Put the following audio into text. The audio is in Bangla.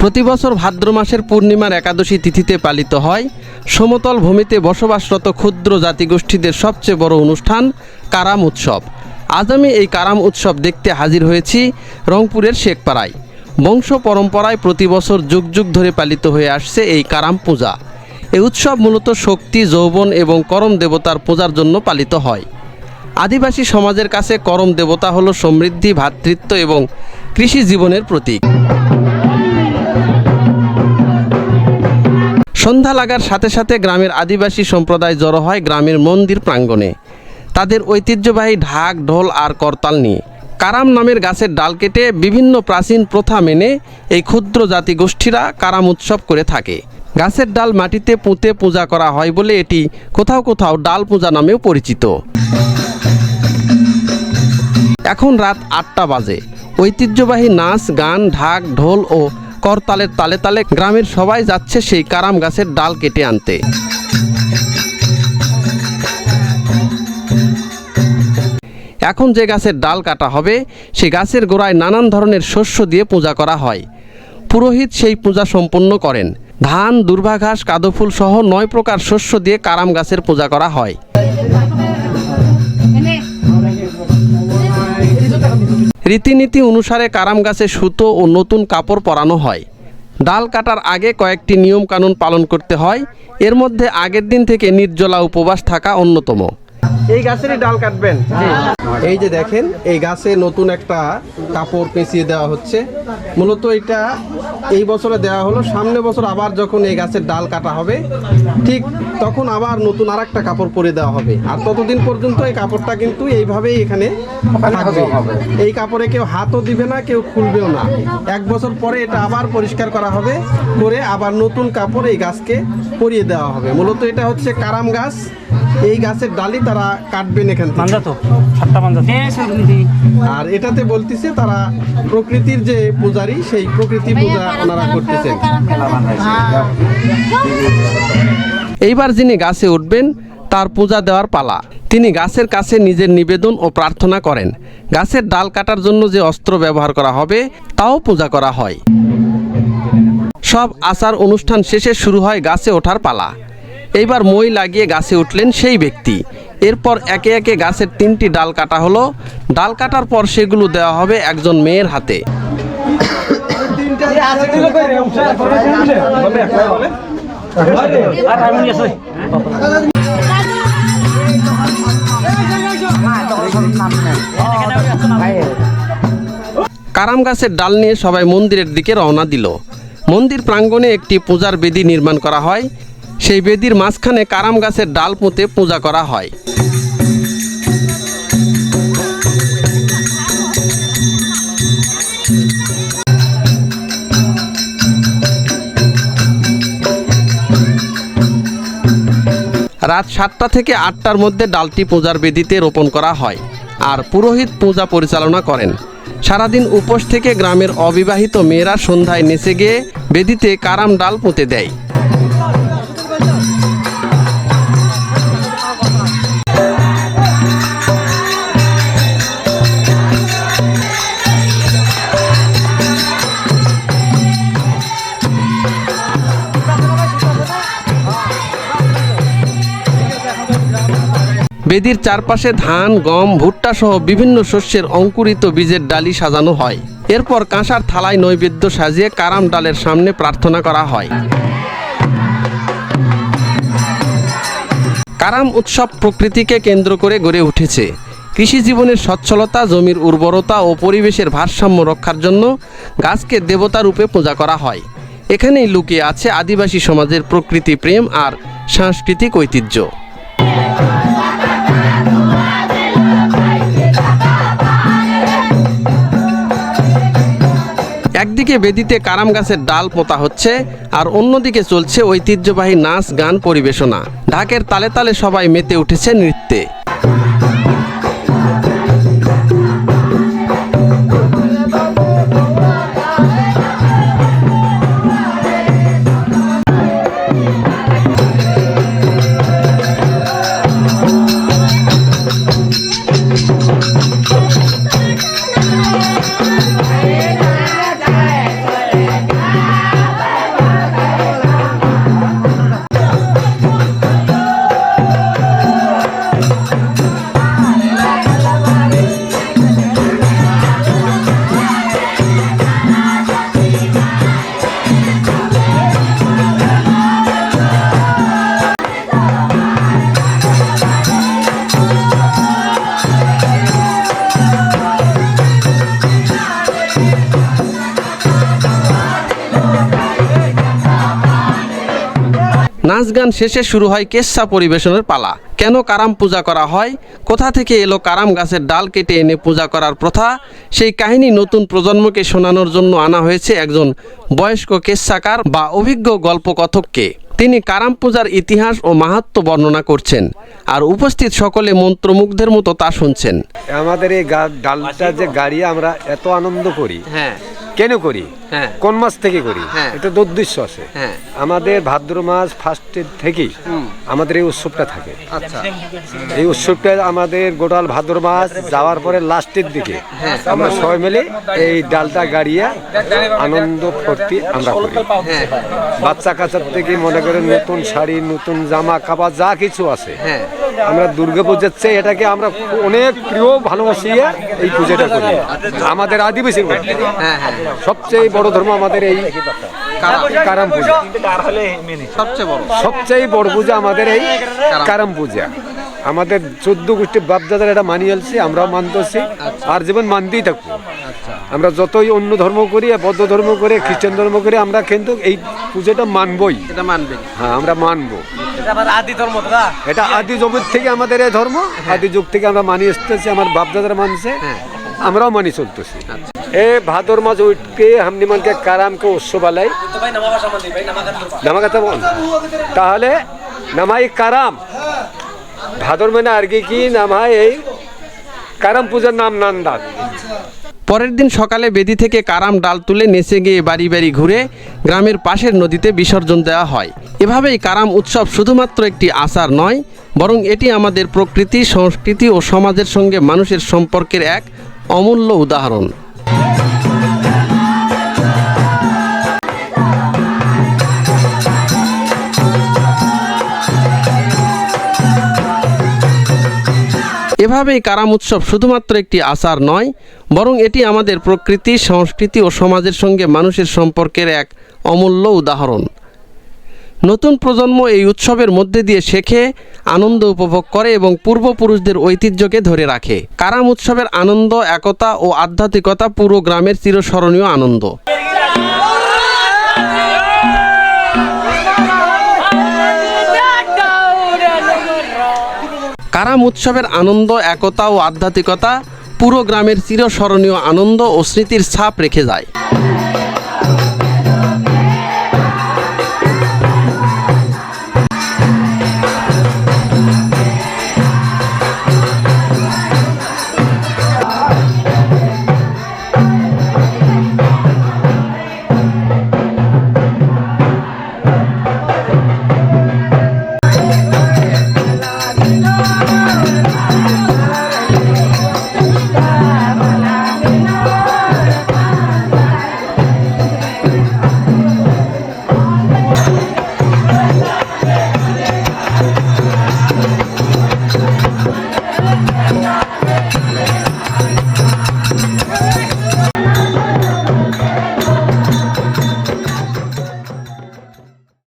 প্রতি বছর ভাদ্র মাসের পূর্ণিমার একাদশী তিথিতে পালিত হয়। সমতল ভূমিতে বসবাসরত ক্ষুদ্র জাতিগোষ্ঠীদের সবচেয়ে বড় অনুষ্ঠান কারাম উৎসব। আজ আমি এই কারাম উৎসব দেখতে হাজির হয়েছি রংপুরের শেখপাড়ায়। বংশ পরম্পরায় প্রতি বছর যুগ যুগ ধরে পালিত হয়ে আসছে এই কারাম পূজা। এই উৎসব মূলত শক্তি, যৌবন এবং করম দেবতার পূজার জন্য পালিত হয়। আদিবাসী সমাজের কাছে করম দেবতা হলো সমৃদ্ধি ভ্রাতৃত্ব এবং কৃষি জীবনের প্রতীক। সন্ধ্যা লাগার সাথে সাথে গ্রামের আদিবাসী সম্প্রদায় জড়ো হয় গ্রামের মন্দির প্রাঙ্গণে। তাদের ঐতিহ্যবাহী ঢাক, ঢোল আর করতাল নিয়ে। কারাম নামের গাছের ডাল কেটে বিভিন্ন প্রাচীন প্রথা মেনে এই ক্ষুদ্র জাতিগোষ্ঠীরা কারাম উৎসব করে থাকে। গাছের ডাল মাটিতে পুঁতে পূজা করা হয় বলে এটি কোথাও কোথাও ডাল পূজা নামেও পরিচিত। এখন রাত আটটা বাজে। ঐতিহ্যবাহী নাচ, গান, ঢাক, ঢোল ও করতালের তালে তালে গ্রামের সবাই যাচ্ছে সেই কারাম গাছের ডাল কেটে আনতে। এখন যে গাছের ডাল কাটা হবে, সে গাছের গোড়ায় নানান ধরনের শস্য দিয়ে পূজা করা হয়। পুরোহিত সেই পূজা সম্পন্ন করেন। ধান, দুর্ভাঘাস, কাদফুল সহ নয় প্রকার শস্য দিয়ে কারাম গাছের পূজা করা হয়। রীতিনীতি অনুসারে কারাম গাছে সুতো ও নতুন কাপড় পরানো হয়। ডাল কাটার আগে কয়েকটি নিয়ম কানুন পালন করতে হয়। এর মধ্যে আগের দিন থেকে নির্জলা উপবাস থাকা অন্যতম। এই গাছেরই ডাল কাটবেন। এই যে দেখেন এই গাছে নতুন একটা কাপড় পেঁচিয়ে দেওয়া হচ্ছে। মূলত এটা এই বছরে দেওয়া হলো সামনে বছর আবার যখন এই গাছের ডাল কাটা হবে ঠিক তখন আবার নতুন আর একটা কাপড় পরে দেওয়া হবে। আর ততদিন পর্যন্ত এই কাপড়টা কিন্তু এইভাবেই এখানে থাকবে। এই কাপড়ে কেউ হাতও দিবে না কেউ খুলবেও না। এক বছর পরে এটা আবার পরিষ্কার করা হবে করে আবার নতুন কাপড় এই গাছকে পরিয়ে দেওয়া হবে। মূলত এটা হচ্ছে কারাম গাছ। এই গাছের ডালি তারা কাটবেন এখান থেকে। মাঞ্জা তো? সাতটা মাঞ্জা তো। আর এটাতে বলতেছে তারা প্রকৃতির যে পূজারি সেই প্রকৃতি পূজা ওনারা করতেছেন। এইবার যিনি গাছে উঠবেন তার পূজা দেওয়ার পালা। তিনি গাছের কাছে নিজের নিবেদন ও প্রার্থনা করেন। গাছের ডাল কাটার জন্য যে অস্ত্র ব্যবহার করা হবে তাও পূজা করা হয়। সব আচার অনুষ্ঠান শেষে শুরু হয় গাছে ওঠার পালা। এইবার মই লাগিয়ে গাছে উঠলেন সেই ব্যক্তি। এরপর একে একে গাছের তিনটি ডাল কাটা হলো। ডাল কাটার পর সেগুলো দেওয়া হবে একজন মেয়ের হাতে। কারাম গাছের ডাল নিয়ে সবাই মন্দিরের দিকে রওনা দিল। মন্দির প্রাঙ্গণে একটি পূজার বেদি নির্মাণ করা হয়। সেই বেদির মাঝখানে কারাম গাছের ডাল পুঁতে পূজা করা হয়। রাত সাতটা থেকে আটটার মধ্যে ডালটি পূজার বেদিতে রোপণ করা হয় আর পুরোহিত পূজা পরিচালনা করেন। সারাদিন উপোস থেকে গ্রামের অবিবাহিত মেয়েরা সন্ধ্যায় নেচে গিয়ে বেদিতে কারাম ডাল পুঁতে দেয়। বেদির চারপাশে ধান, গম, ভুট্টা সহ বিভিন্ন শস্যের অঙ্কুরিত বীজের ডালি সাজানো হয়। এরপর কাঁসার থালায় নৈবেদ্য সাজিয়ে কারাম ডালের সামনে প্রার্থনা করা হয়। কারাম উৎসব প্রকৃতিকে কেন্দ্র করে গড়ে উঠেছে। কৃষি জীবনের সচ্ছলতা, জমির উর্বরতা ও পরিবেশের ভারসাম্য রক্ষার জন্য গাছকে দেবতা রূপে পূজা করা হয়। এখানেই লুকিয়ে আছে আদিবাসী সমাজের প্রকৃতি প্রেম আর সাংস্কৃতিক ঐতিহ্য। একদিকে বেদিতে কারাম গাছের ডাল পোতা হচ্ছে, আর অন্যদিকে চলছে ঐতিহ্যবাহী নাচ, গান, পরিবেশনা। ঢাকের তালে তালে সবাই মেতে উঠেছে নৃত্যে। নাচ গান শেষে শুরু হয় কেচ্ছা পরিবেশনের পালা। কেন কারাম পূজা করা হয়? কোথা থেকে এলো কারাম গাছের ডাল কেটে এনে পূজা করার প্রথা? সেই কাহিনী নতুন প্রজন্মকে শোনানোর জন্য আনা হয়েছে একজন বয়স্ক কেচ্ছাকার বা অভিজ্ঞ গল্পকথককে। তিনি কারাম পূজার ইতিহাস ও মাহাত্ম্য বর্ণনা করছেন আর উপস্থিত সকলে মন্ত্রমুগ্ধের মতো তা শুনছেন। আমাদের এই ডালটা যে গাড়ি আমরা এত আনন্দ করি হ্যাঁ। কেন করি? হ্যাঁ। কোন মাস থেকে করি? হ্যাঁ। এটা তো উদ্দেশ্য আছে। হ্যাঁ। আমাদের ভাদ্র মাস ফার্স্টের থেকেই আমাদের এই উৎসবটা থাকে। আচ্ছা। এই উৎসবটা আমাদের গোটাল ভাদ্র মাস যাওয়ার পরে লাস্টের দিকে আমরা সবাই মিলে এই ডালটা গাড়িয়া আনন্দ ফুর্তি আমরা করি। বাচ্চা কাচ্চার থেকে মনে করেন নতুন শাড়ি নতুন জামা কাপড় যা কিছু আছে। আমরা দুর্গা পূজার চেয়ে এটাকে আমরা অনেক প্রিয় ভালোবাসিয়ে এই পুজোটা করি। আমাদের আদিবাসীর মধ্যে হ্যাঁ হ্যাঁ। সবচেয়ে বড় ধর্ম আমাদের এই কারাম। পূজা। সবচেয়ে বড়। সবচেয়ে বড় পূজা আমাদের এই কারাম। পূজা। আমাদের চোদ্দ গোষ্ঠী বাপদাদার এটা মানি আলছি আমরাও মানতেছি আর যেমন মানতেই থাকব। আমরা যতই অন্য ধর্ম করি বৌদ্ধ ধর্ম করে খ্রিস্টান ধর্ম করি আমরা কিন্তু এই পূজাটা মানবই। এটা মানবে। হ্যাঁ আমরা মানবো। এটা আদি ধর্ম এটা আদি জগৎ থেকে আমাদের এই ধর্ম আদি যুগ থেকে আমরা মানি আসতেছি আমার বাপ বাপদাদারা মানছে। আমরাও মানি চলতেছি। এ ভাদর মাছ উঠকে হামনি মানকে কারামকে উৎসব আলাই। তো নামা ভাষা মানে ভাই নামা কাটলো নামা কথা বল তাহলে নামাই কারাম। ভাদর মানে আর কি কি নামাই এই কারাম পূজার নাম নান্দাত। পরের দিন সকালে বেদি থেকে কারাম ডাল তুলে নেচে গিয়ে বাড়ি বাড়ি ঘুরে গ্রামের পাশের নদীতে বিসর্জন দেওয়া হয়। এভাবেই কারাম উৎসব শুধুমাত্র একটি আচার নয়, বরং এটি আমাদের প্রকৃতি, সংস্কৃতি ও সমাজের সঙ্গে মানুষের সম্পর্কের এক অমূল্য উদাহরণ। এভাবেই কারাম উৎসব শুধুমাত্র একটি আচার নয়, বরং এটি আমাদের প্রকৃতি, সংস্কৃতি ও সমাজের সঙ্গে মানুষের সম্পর্কের এক অমূল্য উদাহরণ। নতুন প্রজন্ম এই উৎসবের মধ্যে দিয়ে শেখে, আনন্দ উপভোগ করে এবং পূর্বপুরুষদের ঐতিহ্যকে ধরে রাখে। কারাম উৎসবের আনন্দ, একতা ও আধ্যাত্মিকতা পুরো গ্রামের চিরস্মরণীয় আনন্দ। কারাম উৎসবের আনন্দ, একতা ও আধ্যাত্মিকতা পুরো গ্রামের চিরস্মরণীয় আনন্দ ও স্মৃতির ছাপ রেখে যায়।